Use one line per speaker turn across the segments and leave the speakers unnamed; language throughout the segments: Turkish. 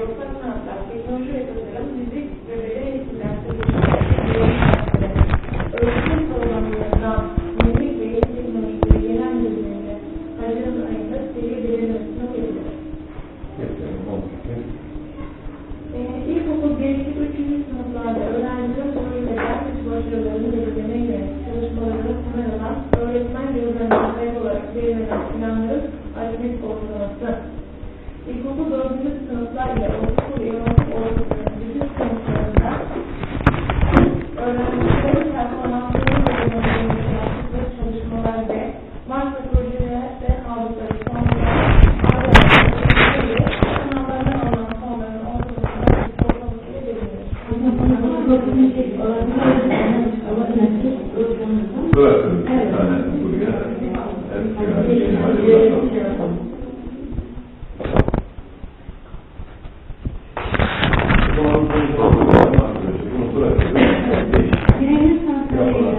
görsel sanatlar, teknoloji ve tasarım, müzik ve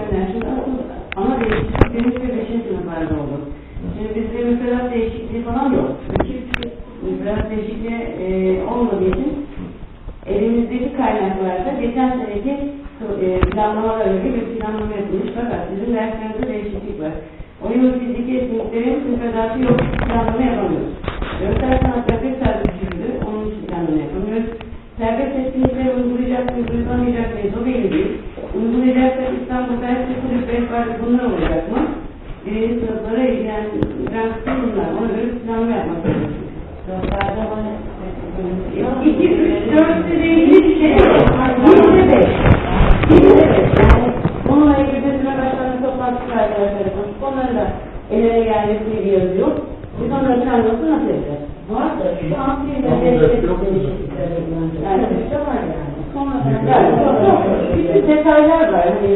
eğitimler.
Şimdi asıl ana değişiklik birinci ve beşinci sınıflarda olur. Şimdi bizde müfredat değişikliği falan yok. İki, müfredat değişikliği e, olmadığı için elimizdeki kaynaklarda geçen seneki e, planlamalar öyle bir planlama yapılmış fakat bizim derslerde değişiklik var. Oyun ve fiziki etkinliklerin müfredatı yok, planlama toplantısı arkadaşlar konuştuk. Onların da ellerine gelmesi yazıyor. Biz onları planlaması nasıl yapacağız? Var da şu an bir yani bir şey var yani. Bütün detaylar var. Hani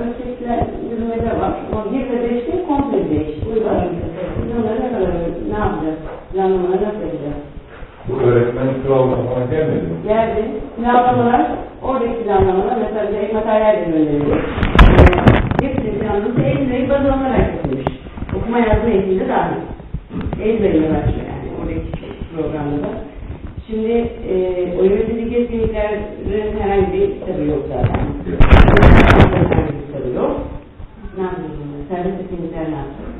ölçekler, yürümeler var. O bir ve beşte komple değişti. Biz onları ne kadar ne yapacağız? Planlamaları nasıl yapacağız?
Bu öğretmen kuralına falan gelmedi mi?
Geldi. Planlamalar, oradaki planlamalar mesela ek materyal de gönderiliyor. Planlaması Eylül'ü baz alınarak yapılmış. Okuma yazma eğitimi dahil. Eylül'e başlıyor yani oradaki programda da. Şimdi e, o yönetici etkinliklerin herhangi bir kitabı yok zaten. Herhangi bir kitabı yok. Ne yapıyoruz? bunu? Serbest etkinlikler ne yapıyoruz?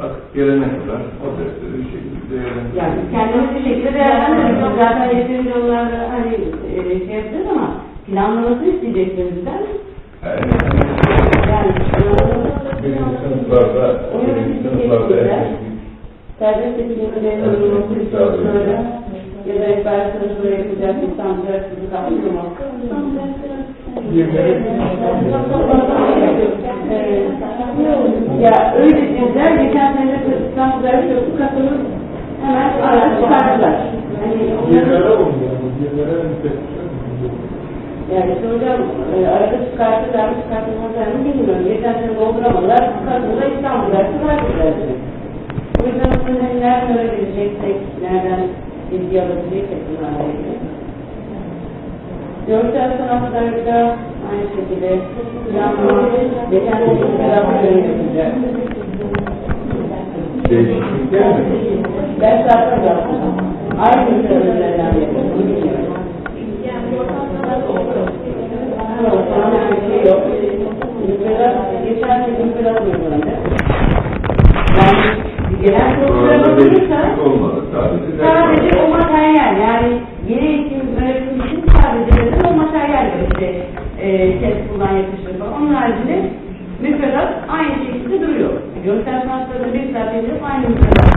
Artık gelene kadar o dersleri bir şekilde değerlendirelim.
Yani kendimiz bir şekilde değerlendiriyoruz. Zaten yeterince onlarda hani e, şey yapacağız ama planlamasını isteyeceksiniz bizden.
Yani,
Yani
birinci sınıflarda, birinci sınıflarda
serbest etkinliklerin uygulanması çalışmaları ya da rehber sınıfları yapacak İstanbul Üniversitesi kapsıyor mu? Ya öyle dediler, geçen sene de İstanbul Üniversitesi katılıp hemen araç çıkardılar. Hani onların yani işte hocam e, arada çıkartırlar mı çıkartmazlar sene dolduramadılar. Katılda İstanbul'da çıkartırlar. O yüzden hani nereden öğrenebileceksek, nereden bilgi alabileceksek bunlarla ilgili. Görsel sanatlarda aynı şekilde planlama, geçen sene beraber yönetilecek.
değişiklik gelmedi.
Ders zaten yaptım. Aynı ülkelerden haricinde müfredat aynı şekilde duruyor. Görsel sanatlarda bir edilip aynı müfredat.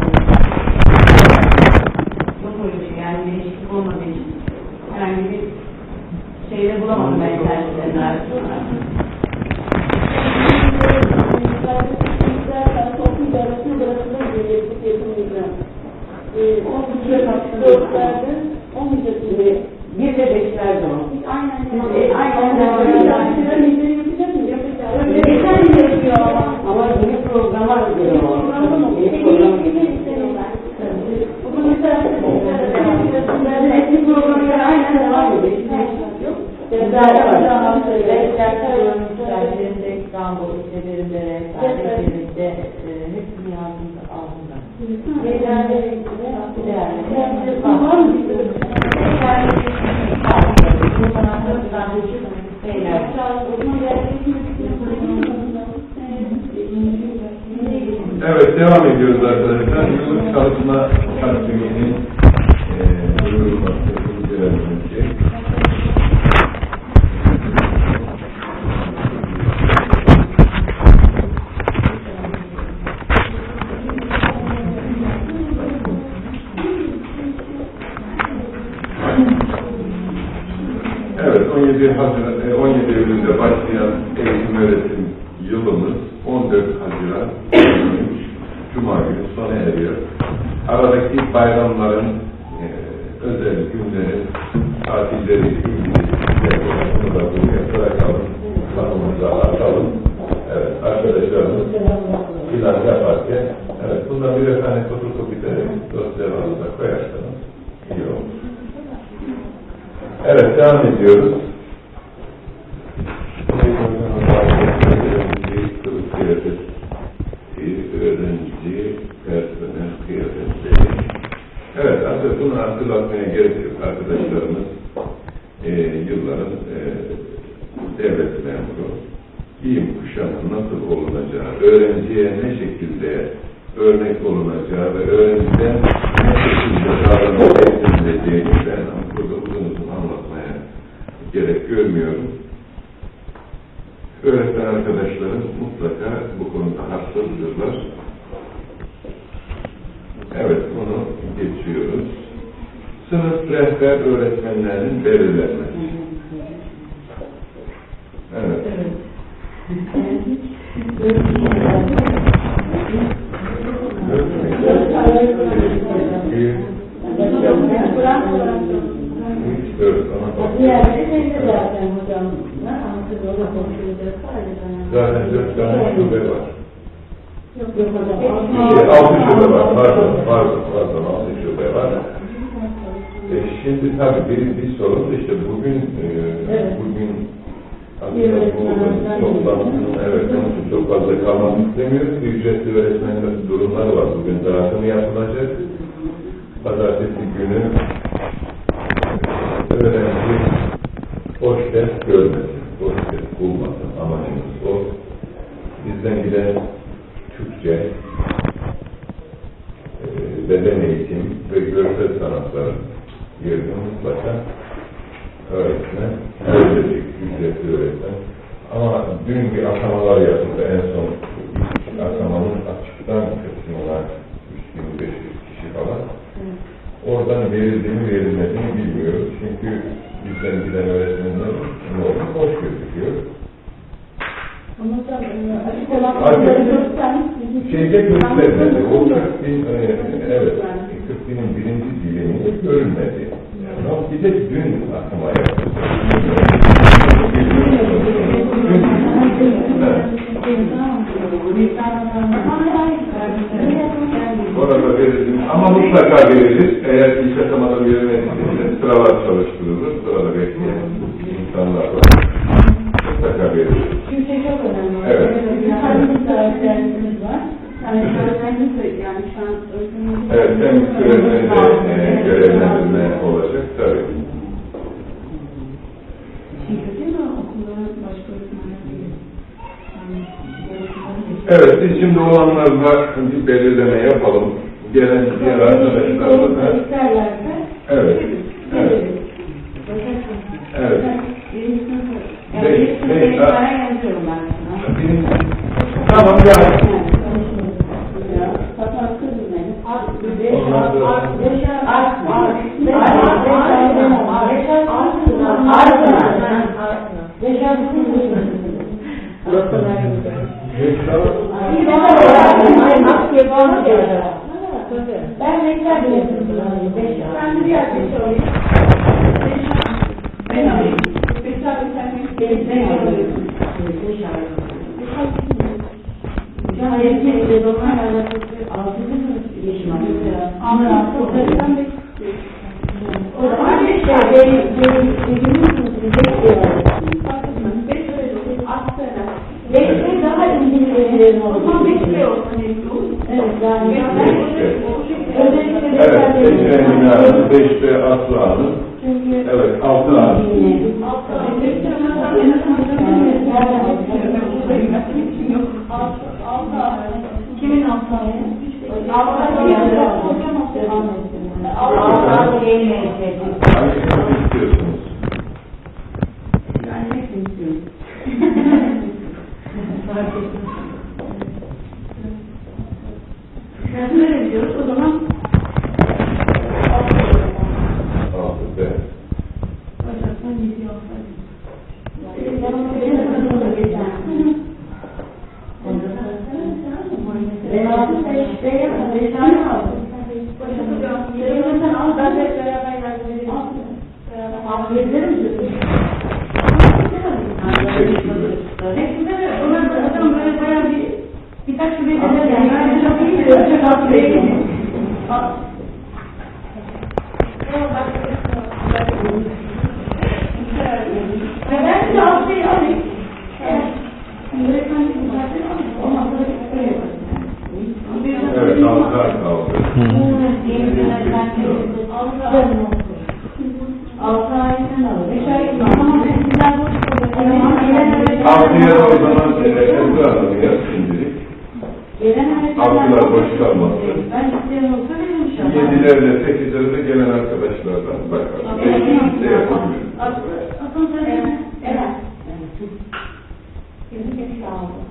Çok öyle şey yani değişiklik olmadığı için herhangi bir şeyde bulamadım ben internetten arasında. Bir de
İstanbul ilçelerinde, kardeşlerimizde e, hepsini ben.
Cezayir'e ilgili değerli Var mı?
Evet, devam ediyoruz arkadaşlar. Yıllık çalışma takviminin sona eriyor. Aradaki bayramların, e, özel günlerin, tatilleri ilgili bunu da buraya bırakalım, kanımıza atalım. Evet, arkadaşlarımız plan yaparken, evet, bundan birer tane fotokopi de dosyalarımıza koyarsanız iyi olur. Evet, devam ediyoruz. Öğrenci, kılık kıyafet, öğrenci, personel kıyafetleri. Evet, aslında bunu hatırlatmaya gerek yok. Arkadaşlarımız e, yılların e, devlet memuru, kuşamı nasıl olunacağı, öğrenciye ne şekilde örnek olunacağı ve öğrenciden ne şekilde davranış edileceğini ben burada uzun uzun anlatmaya gerek görmüyorum. Öğretmen arkadaşlarım mutlaka bu konuda hassasdırlar. Evet, bunu geçiyoruz. Sınıf rehber öğretmenlerinin belirlenmesi. Evet. Bir, üç, dört, ana Zaten dört tane şube var. Şey, altı şube var, pardon, pardon, pardon, altı şube var. E, şimdi tabii bir, bir sorun da işte bugün, e, bugün aslında bu toplantının, evet, onun için çok fazla kalmak istemiyoruz. Ücretli öğretmenler durumları var. Bugün dağıtımı yapılacak. Pazartesi günü öğrenci boş ders görmesin, boş ders bulmasın. Amacımız o. Bizden giden Türkçe, e, beden eğitim ve görsel sanatlar yerini mutlaka öğretmen öğretecek, ücretli öğretmen. Ama dün bir atamalar yapıldı en son atamanın açıktan kısmına 3500 kişi falan. Oradan verildi mi verilmedi mi bilmiyoruz. Çünkü bizden giden öğretmenler ne oldu? Boş gözüküyor. Şeyde göstermedi. O 40 bin, e, evet, 40 binin birinci dilimi görülmedi. Ama bir de dün aklıma yaptı. Orada verildim. Ama mutlaka verilir. Eğer ilk aşamada verilmediyse sıralar çalıştırılır. Sırada bekleyen insanlar var. Mutlaka verilir.
Çünkü çok önemli.
Evet.
Bir tane var. Yani öğretmenimiz de yani şu an
Evet, hem öğretmeni de e, görevlendirme olacak tabii. Evet, biz şimdi olanlarla bir belirleme yapalım. Gelen diğer arkadaşlarla da.
İsterlerse
Evet, evet, evet.
birinci sınıf. Yani
Beş-
birinci sınıf
beş-
benim itibaren yazıyorum ben sana.
Birinci- Tamam ya. Onlar da-
Reklam yapıyorum.
Ben bir yerde sorayım. Ben alayım. Bekler bir tane ben alayım. Mesela. Ya. Benim benim benim sınıfım beş ne olur?
Evet, yani.
Ben-
özellikle
Evet, seçeneğimiz Emine Hanım, beşte Aslı Hanım,
Çünkü
evet altı Hanım.
Kimin altı
Hangisini istiyorsunuz?
Yani hepsini istiyorum. Ben böyle gidiyoruz. O zaman
Altı B.
Bacaktan gidiyor. Hepsinde de onlar da zaten böyle bayağı bir birkaç bir yani yani çok iyi bir ölçek altı değil. Ben de altıyı alayım. Evet. Öğretmen zaten ondan sonra böyle yaparız.
Evet altılar kaldı.
Altı ayeten alır. Beş ay ama sizler bu
Altıya da o zaman e, Esra Hanım yaz şimdilik. Altılar boş kalmasın.
Ben isteyen olsa veririm şu an.
Yedilerle sekizlere de gelen arkadaşlardan bakalım. Beşinci de yapabiliriz.
Atın söyleyeyim. Evet. Altı